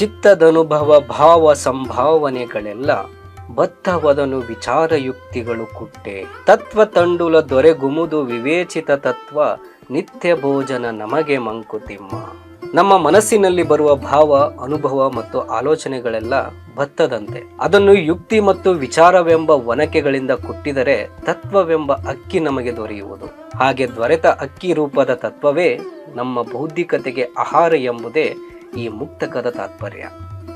ಚಿತ್ತದನುಭವ ಭಾವ ಸಂಭಾವನೆಗಳೆಲ್ಲ ಬದ್ಧವದನು ವಿಚಾರಯುಕ್ತಿಗಳು ಕುಟ್ಟೆ. ತತ್ವ ತಂಡುಲ ದೊರೆಗುಮುದು ವಿವೇಚಿತ ತತ್ವ ನಿತ್ಯ ಭೋಜನ ನಮಗೆ ಮಂಕುತಿಮ್ಮ. ನಮ್ಮ ಮನಸ್ಸಿನಲ್ಲಿ ಬರುವ ಭಾವ, ಅನುಭವ ಮತ್ತು ಆಲೋಚನೆಗಳೆಲ್ಲ ಬತ್ತದಂತೆ ಅದನ್ನು ಯುಕ್ತಿ ಮತ್ತು ವಿಚಾರವೆಂಬ ಒನಕೆಗಳಿಂದ ಕುಟ್ಟಿದರೆ ತತ್ವವೆಂಬ ಅಕ್ಕಿ ನಮಗೆ ದೊರೆಯುವುದು. ಹಾಗೆ ದೊರೆತ ಅಕ್ಕಿ ರೂಪದ ತತ್ವವೇ ನಮ್ಮ ಬೌದ್ಧಿಕತೆಗೆ ಆಹಾರ ಎಂಬುದೇ ಈ ಮುಕ್ತಕದ ತಾತ್ಪರ್ಯ.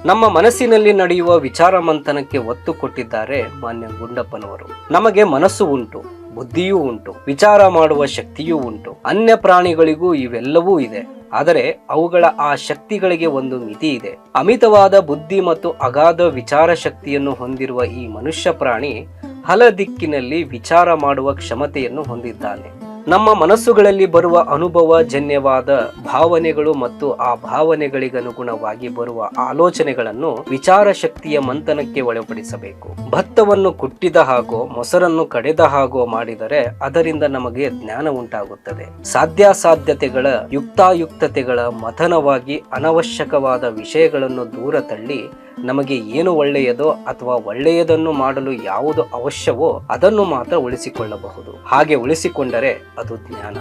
ನಮ್ಮ ಮನಸ್ಸಿನಲ್ಲಿ ನಡೆಯುವ ವಿಚಾರ ಮಂಥನಕ್ಕೆ ಒತ್ತು ಕೊಟ್ಟಿದ್ದಾರೆ ಮಾನ್ಯ ಗುಂಡಪ್ಪನವರು. ನಮಗೆ ಮನಸ್ಸು ಉಂಟು, ಬುದ್ಧಿಯೂ ಉಂಟು, ವಿಚಾರ ಮಾಡುವ ಶಕ್ತಿಯೂ ಉಂಟು. ಅನ್ಯ ಪ್ರಾಣಿಗಳಿಗೂ ಇವೆಲ್ಲವೂ ಇದೆ. ಆದರೆ ಅವುಗಳ ಆ ಶಕ್ತಿಗಳಿಗೆ ಒಂದು ಮಿತಿ ಇದೆ. ಅಮಿತವಾದ ಬುದ್ಧಿ ಮತ್ತು ಅಗಾಧ ವಿಚಾರ ಶಕ್ತಿಯನ್ನು ಹೊಂದಿರುವ ಈ ಮನುಷ್ಯ ಪ್ರಾಣಿ ಹಲ ದಿಕ್ಕಿನಲ್ಲಿ ವಿಚಾರ ಮಾಡುವ ಕ್ಷಮತೆಯನ್ನು ಹೊಂದಿದ್ದಾನೆ. ನಮ್ಮ ಮನಸ್ಸುಗಳಲ್ಲಿ ಬರುವ ಅನುಭವ, ಜನ್ಯವಾದ ಭಾವನೆಗಳು ಮತ್ತು ಆ ಭಾವನೆಗಳಿಗನುಗುಣವಾಗಿ ಬರುವ ಆಲೋಚನೆಗಳನ್ನು ವಿಚಾರ ಶಕ್ತಿಯ ಮಂಥನಕ್ಕೆ ಒಳಪಡಿಸಬೇಕು. ಭತ್ತವನ್ನು ಕುಟ್ಟಿದ ಹಾಗೋ, ಮೊಸರನ್ನು ಕಡೆದ ಹಾಗೋ ಮಾಡಿದರೆ ಅದರಿಂದ ನಮಗೆ ಜ್ಞಾನ ಉಂಟಾಗುತ್ತದೆ. ಸಾಧ್ಯಾಸಾಧ್ಯತೆಗಳ, ಯುಕ್ತಾಯುಕ್ತತೆಗಳ ಮಥನವಾಗಿ ಅನವಶ್ಯಕವಾದ ವಿಷಯಗಳನ್ನು ದೂರ ತಳ್ಳಿ ನಮಗೆ ಏನು ಒಳ್ಳೆಯದೋ ಅಥವಾ ಒಳ್ಳೆಯದನ್ನು ಮಾಡಲು ಯಾವುದು ಅವಶ್ಯವೋ ಅದನ್ನು ಮಾತ್ರ ಉಳಿಸಿಕೊಳ್ಳಬಹುದು. ಹಾಗೆ ಉಳಿಸಿಕೊಂಡರೆ ಅದು ಜ್ಞಾನ